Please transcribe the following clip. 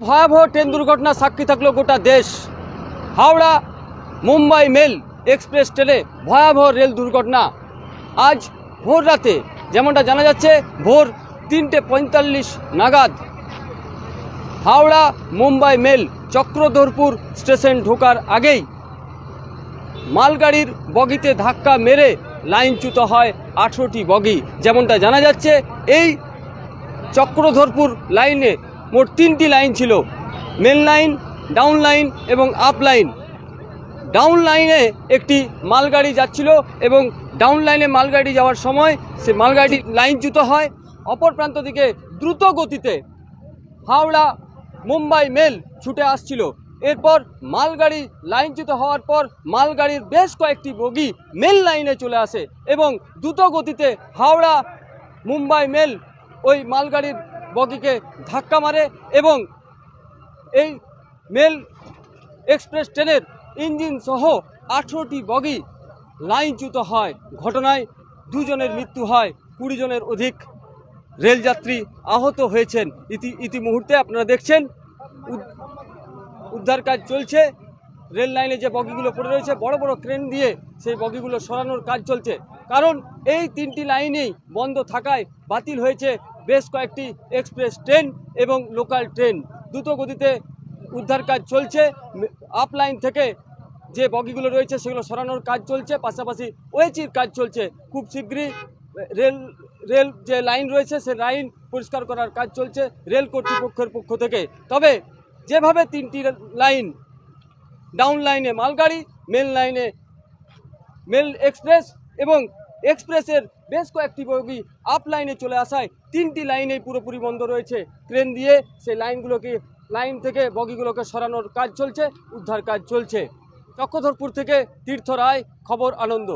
ভয়াবহ ট্রেন দুর্ঘটনা সাক্ষী থাকল গোটা দেশ। হাওড়া মুম্বাই মেল এক্সপ্রেস ট্রেনে ভয়াবহ রেল দুর্ঘটনা। আজ ভোর রাতে যেমনটা জানা যাচ্ছে, ভোর তিনটে পঁয়তাল্লিশ নাগাদ হাওড়া মুম্বাই মেল চক্রধরপুর স্টেশন ঢোকার আগেই মালগাড়ির বগিতে ধাক্কা মেরে লাইনচ্যুত হয় আঠেরোটি বগি। যেমনটা জানা যাচ্ছে, এই চক্রধরপুর লাইনে মোট তিনটি লাইন ছিল। মেন লাইন, ডাউন লাইন এবং আপ লাইন। ডাউন লাইনে একটি মালগাড়ি যাচ্ছিল এবং ডাউন লাইনে মালগাড়ি যাওয়ার সময় সে মালগাড়ি লাইনচ্যুত হয়। অপর প্রান্ত দিকে দ্রুত গতিতে হাওড়া, মুম্বাই মেল ছুটে আসছিল। এরপর মালগাড়ি লাইনচ্যুত হওয়ার পর মালগাড়ির বেশ কয়েকটি বগি মেল লাইনে চলে আসে এবং দ্রুত গতিতে হাওড়া, মুম্বাই মেল ওই মালগাড়ির বগিকে ধাক্কা মারে এবং এই মেল এক্সপ্রেস ট্রেনের ইঞ্জিন সহ আঠেরোটি বগি লাইনচ্যুত হয়। ঘটনায় দুজনের মৃত্যু হয়, কুড়ি জনের অধিক রেলযাত্রী আহত হয়েছেন। ইতি ইতিমুহূর্তে আপনারা দেখছেন, উদ- উদ্ধার কাজ চলছে। রেল লাইনে যে বগিগুলো পড়ে রয়েছে, বড় বড় ক্রেন দিয়ে সেই বগিগুলো সরানোর কাজ চলছে। কারণ এই তিনটি লাইনেই বন্ধ থাকায় বাতিল হয়েছে বেশ কয়েকটি এক্সপ্রেস ট্রেন এবং লোকাল ট্রেন দ্রুত গতিতে উদ্ধার কাজ চলছে। আপ লাইন থেকে যে বগিগুলো রয়েছে সেগুলো সরানোর কাজ চলছে। পাশাপাশি ওয়েচির কাজ চলছে। খুব শীঘ্রই রেল রেল যে লাইন রয়েছে সে লাইন পরিষ্কার করার কাজ চলছে রেল কর্তৃপক্ষের পক্ষ থেকে। তবে যেভাবে তিনটি লাইন ডাউন লাইনে মালগাড়ি মেল লাইনে মেল এক্সপ্রেস এবং এক্সপ্রেসের বেশ কয়েকটি বগি আপ লাইনে চলে আসায় তিনটি লাইনেই পুরোপুরি বন্ধ রয়েছে। ক্রেন দিয়ে সেই লাইনগুলোকে লাইন থেকে বগিগুলোকে সরানোর কাজ চলছে, উদ্ধার কাজ চলছে। চক্রধরপুর থেকে তীর্থ রায়, খবর আনন্দ।